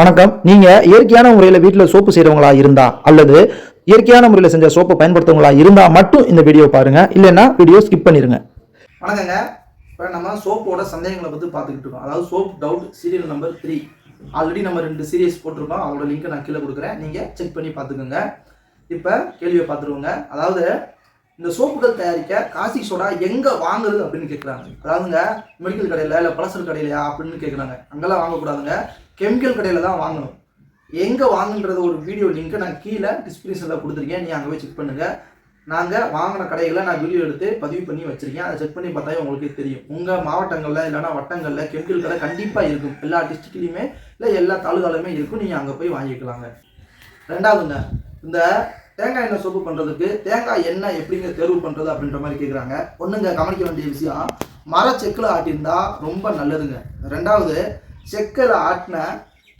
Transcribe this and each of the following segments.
வணக்கம். நீங்க இயற்கையான முறையில் வீட்டில் சோப்பு செய்கிறவங்களா இருந்தா அல்லது இயற்கையான முறையில் செஞ்ச சோப்பை பயன்படுத்துறவங்களா இருந்தா மட்டும் இந்த வீடியோ பாருங்க. இல்லைன்னா வீடியோ ஸ்கிப் பண்ணிருங்க. வணக்கங்க. இப்போ நம்ம சோப்போட சந்தேகங்களை பற்றி பார்த்துக்கிட்டு இருக்கோம். அதாவது soap doubt serial number three already நம்ம ரெண்டு சீரியஸ் போட்டிருக்கோம். அதோட லிங்க்கை நான் கீழே கொடுக்குறேன். நீங்கள் செக் பண்ணி பார்த்துக்கோங்க. இப்போ கேள்வியை பார்த்துருவோங்க. அதாவது இந்த சோப்புகள் தயாரிக்க காசி சோடா எங்கே வாங்குறது அப்படின்னு கேட்குறாங்க அதாவதுங்க மெடிக்கல் கடையில் இல்லை பலசர் கடையிலையா அப்படின்னு கேட்குறாங்க அங்கெல்லாம் வாங்கக்கூடாதுங்க. கெமிக்கல் கடையில் தான் வாங்கணும். எங்கே வாங்குன்றது ஒரு வீடியோ லிங்க்கை நான் கீழே டிஸ்கிரிப்ஷனில் கொடுத்துருக்கேன். நீ அங்கே போய் செக் பண்ணுங்கள் நாங்கள் வாங்கின கடைகளை நான் வீடியோ எடுத்து பதிவு பண்ணி வச்சுருக்கேன். அதை செக் பண்ணி பார்த்தா உங்களுக்கு தெரியும். உங்கள் மாவட்டங்களில் இல்லைனா வட்டங்களில் கெமிக்கல் கடை கண்டிப்பாக இருக்கும். எல்லா டிஸ்ட்ரிக்ட்லேயுமே இல்லை எல்லா தாலுகாலுமே இருக்கும். நீங்கள் அங்கே போய் வாங்கிக்கலாங்க. ரெண்டாவதுங்க இந்த தேங்காய் எண்ணெய் சோப்பு பண்ணுறதுக்கு தேங்காய் எண்ணெய் எப்படிங்க தேர்வு பண்ணுறது அப்படின்ற மாதிரி கேட்குறாங்க ஒன்றுங்க கவனிக்க வேண்டிய விஷயம் மர செக்கில் ஆட்டியிருந்தா ரொம்ப நல்லதுங்க. ரெண்டாவது செக்கில் ஆட்டின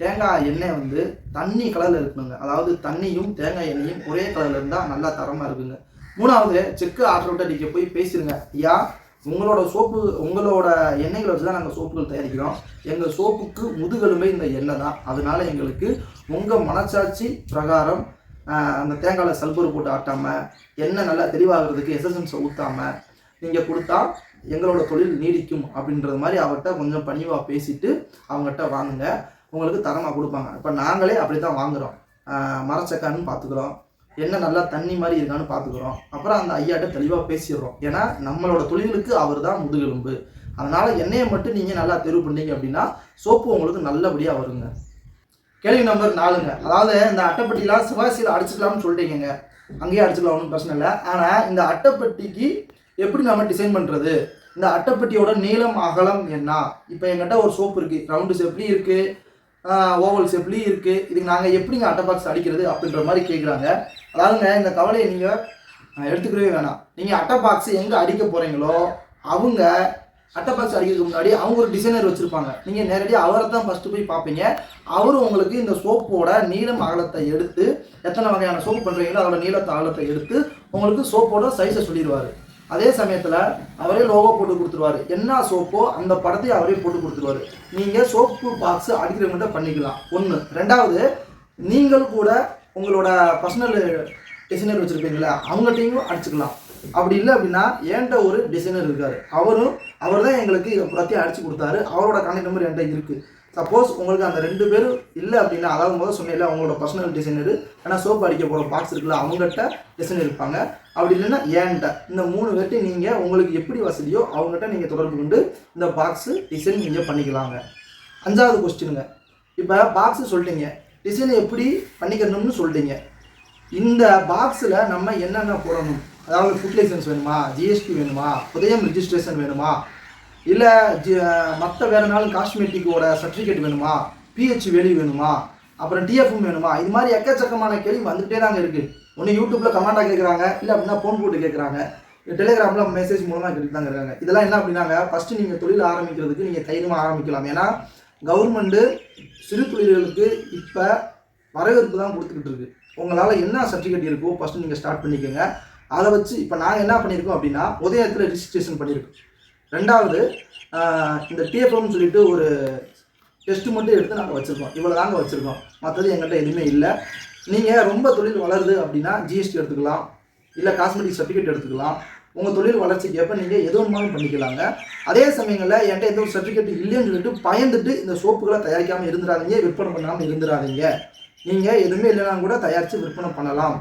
தேங்காய் எண்ணெய் வந்து தண்ணி கலரில் இருக்கணுங்க. அதாவது தண்ணியும் தேங்காய் எண்ணெயும் ஒரே கலரில் இருந்தால் நல்லா தரமாக இருக்குங்க. மூணாவது செக்கு ஆட்டுறவிட்ட நீங்கள் போய் பேசிடுங்க ஐயா உங்களோட சோப்பு உங்களோட எண்ணெய்களை வச்சு தான் நாங்கள் சோப்புகள் தயாரிக்கிறோம். எங்கள் சோப்புக்கு முதுகெலும்பே இந்த எண்ணெய் தான். அதனால் எங்களுக்கு உங்கள் மனசாட்சி பிரகாரம் அந்த தேங்காயில் சல்பர் போட்டு ஆட்டாமல் எண்ணெய் நல்லா தெளிவாகிறதுக்கு எசன்ஸை ஊற்றாமல் நீங்கள் கொடுத்தா எங்களோட தொழில் நீடிக்கும் அப்படின்றது மாதிரி அவர்கிட்ட கொஞ்சம் பணிவாக பேசிட்டு அவங்ககிட்ட வாங்குங்க. உங்களுக்கு தரமாக கொடுப்பாங்க. இப்போ நாங்களே அப்படி தான் வாங்குகிறோம் மரச்சக்கான்னு பார்த்துக்குறோம் என்ன நல்லா தண்ணி மாதிரி இருக்கான்னு பார்த்துக்குறோம் அப்புறம் அந்த ஐயாட்ட தெளிவாக பேசிடுறோம். ஏன்னா நம்மளோட தொழிலுக்கு அவர் தான் முதுகெலும்பு. அதனால் எண்ணெயை மட்டும் நீங்கள் நல்லா தெரிவு பண்ணீங்க அப்படின்னா சோப்பு உங்களுக்கு நல்லபடியாக வருங்க. கேள்வி நம்பர் நாலுங்க. அதாவது இந்த அட்டைப்பட்டிலாம் சிவாசியில் அடிச்சுக்கலாம்னு சொல்லிட்டீங்க அங்கேயே அடிச்சுக்கலாம் ஒன்றும் பிரச்சனை இல்லை. ஆனால் இந்த அட்டைப்பட்டிக்கு எப்படி நம்ம டிசைன் பண்ணுறது இந்த அட்டைப்பட்டியோட நீளம் அகலம் என்ன? இப்போ எங்கிட்ட ஒரு சோப்பு இருக்குது ரவுண்டு ஷேப்லேயும் இருக்குது ஓவல் ஷேப்லேயும் இருக்குது இதுக்கு நாங்கள் எப்படிங்க அட்டை பாக்ஸ் அடிக்கிறது அப்படின்ற மாதிரி கேட்குறாங்க அதாவதுங்க இந்த கவலையை நீங்கள் எடுத்துக்கவே வேணாம். நீங்கள் அட்டை பாக்ஸ் எங்கே அடிக்க போகிறீங்களோ அவங்க அட்டை பாக்ஸ் அடிக்கிறதுக்கு முன்னாடி அவங்க ஒரு டிசைனர் வச்சுருப்பாங்க. நீங்கள் நேரடியாக அவரை தான் ஃபஸ்ட்டு போய் பார்ப்பீங்க. அவரும் உங்களுக்கு இந்த சோப்போட நீளம் அகலத்தை எடுத்து எத்தனை வகையான சோப்பு பண்ணுறீங்களோ அதோட நீளத்தை அகலத்தை எடுத்து உங்களுக்கு சோப்போட சைஸை சொல்லிடுவார். அதே சமயத்தில் அவரே லோகோ போட்டு கொடுத்துருவாரு. என்ன சோப்போ அந்த படத்தை அவரே போட்டு கொடுத்துருவாரு. நீங்கள் சோப்பு பாக்ஸ் அடிக்கிறவங்கள்ட்ட பண்ணிக்கலாம். ஒன்று ரெண்டாவது நீங்கள் கூட உங்களோட பர்சனல் டிசைனர் வச்சுருப்பீங்களா அவங்கள்ட்டையும் அடிச்சுக்கலாம். அப்படி இல்லை அப்படின்னா என்கிட்ட ஒரு டிசைனர் இருக்கார். அவரும் அவர் தான் எங்களுக்கு இதை எல்லாத்தையும் அடிச்சு கொடுத்தாரு. அவரோட கான்டாக்ட் நம்பர் என்கிட்ட இருக்குது சப்போஸ் உங்களுக்கு அந்த ரெண்டு பேரும் இல்லை அப்படின்னா அதாவது முதல் சொன்னேன் அவங்களோட பர்சனல் டிசைனர் ஏன்னா சோப் அடிக்க போகிற பாக்ஸ் இருக்குல்ல அவங்ககிட்ட டிசைன் இருப்பாங்க. அப்படி இல்லைன்னா ஏன்ட்ட இந்த மூணு பேர்ட்டையும் நீங்கள் உங்களுக்கு எப்படி வசதியோ அவங்ககிட்ட நீங்கள் தொடர்பு கொண்டு இந்த பாக்ஸு டிசைன் நீங்கள் பண்ணிக்கலாங்க. அஞ்சாவது கொஸ்டினுங்க இப்போ பாக்ஸு சொல்லிட்டீங்க டிசைனை எப்படி பண்ணிக்கணும்னு சொல்லிட்டீங்க இந்த பாக்ஸில் நம்ம என்னென்ன போடணும்? அதாவது ஃபுட் லைசன்ஸ் வேணுமா? ஜிஎஸ்டி வேணுமா? உதயம் ரிஜிஸ்ட்ரேஷன் வேணுமா? இல்லை ஜி மற்ற வேறுனாலும் காஸ்மெட்டிக்கோட சர்டிஃபிகேட் வேணுமா? பிஹெச் வேல்யூ வேணுமா? அப்புறம் டிஎஃப்எம் வேணுமா? இது மாதிரி எக்கச்சக்கமான கேள்வி வந்துகிட்டே தாங்க இருக்குது ஒன்று யூடியூப்பில் கமெண்டாக கேட்குறாங்க இல்லை அப்படின்னா ஃபோன் போட்டு கேட்குறாங்க டெலிகிராமில் மெசேஜ் மூலமாக கேட்டுட்டு தாங்க இருக்காங்க. இதெல்லாம் என்ன அப்படின்னாங்க ஃபஸ்ட்டு நீங்கள் தொழில் ஆரம்பிக்கிறதுக்கு நீங்கள் தைரியமாக ஆரம்பிக்கலாம். ஏன்னா கவர்மெண்ட்டு சிறு தொழில்களுக்கு இப்போ வரவேற்பு தான் கொடுத்துக்கிட்டு இருக்கு. உங்களால் என்ன சர்டிஃபிகேட் இருக்கோ ஃபஸ்ட்டு நீங்கள் ஸ்டார்ட் பண்ணிக்கோங்க. அதை வச்சு இப்போ நாங்கள் என்ன பண்ணியிருக்கோம் அப்படின்னா உதயத்தில் ரிஜிஸ்ட்ரேஷன் பண்ணியிருக்கோம் ரெண்டாவது இந்த டிஎஃப்எம்னு சொல்லிட்டு ஒரு டெஸ்ட்டு மட்டும் எடுத்து நாங்கள் வச்சுருக்கோம். இவ்வளோ தாங்க வச்சுருக்கோம். மற்றது எங்கள்கிட்ட எதுவுமே இல்லை. நீங்கள் ரொம்ப தொழில் வளருது அப்படின்னா ஜிஎஸ்டி எடுத்துக்கலாம். இல்லை காஸ்மெட்டிக் சர்டிஃபிகேட் எடுத்துக்கலாம். உங்கள் தொழில் வளர்ச்சிக்கு எப்போ நீங்கள் எது வேணுமாலும் பண்ணிக்கலாங்க. அதே சமயங்களில் என்கிட்ட எந்த ஒரு சர்டிஃபிகேட் இல்லைன்னு சொல்லிட்டு பயந்துட்டு இந்த சோப்புகளை தயாரிக்காமல் இருந்துடாதீங்க விற்பனை பண்ணாமல் இருந்துடாதீங்க நீங்கள் எதுவுமே இல்லைனா கூட தயாரித்து விற்பனை பண்ணலாம்.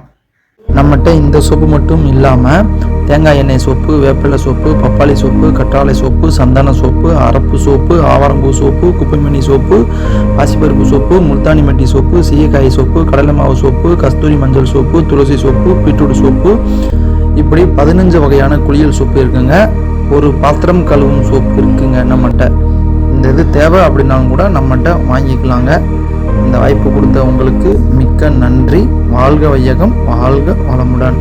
நம்மகிட்ட இந்த சோப்பு மட்டும் இல்லாமல் தேங்காய் எண்ணெய் சோப்பு வேப்பிலை சோப்பு பப்பாளி சோப்பு கற்றாழை சோப்பு சந்தன சோப்பு அரப்பு சோப்பு ஆவாரம்பூ சோப்பு குப்பைமணி சோப்பு பாசிப்பருப்பு சோப்பு முல்தானி மட்டி சோப்பு சீயக்காய் சோப்பு கடலை மாவு சோப்பு கஸ்தூரி மஞ்சள் சோப்பு துளசி சோப்பு பீட்ரூட் சோப்பு. இப்படி பதினஞ்சு வகையான குளியல் சோப்பு இருக்குங்க. ஒரு பாத்திரம் கழுவும் சோப்பு இருக்குங்க நம்மகிட்ட. இந்த இது தேவை அப்படின்னாலும் கூட நம்மகிட்ட வாங்கிக்கலாங்க. இந்த வாய்ப்பு கொடுத்த உங்களுக்கு மிக்க நன்றி. வாழ்க வையகம் வாழ்க வளமுடன்.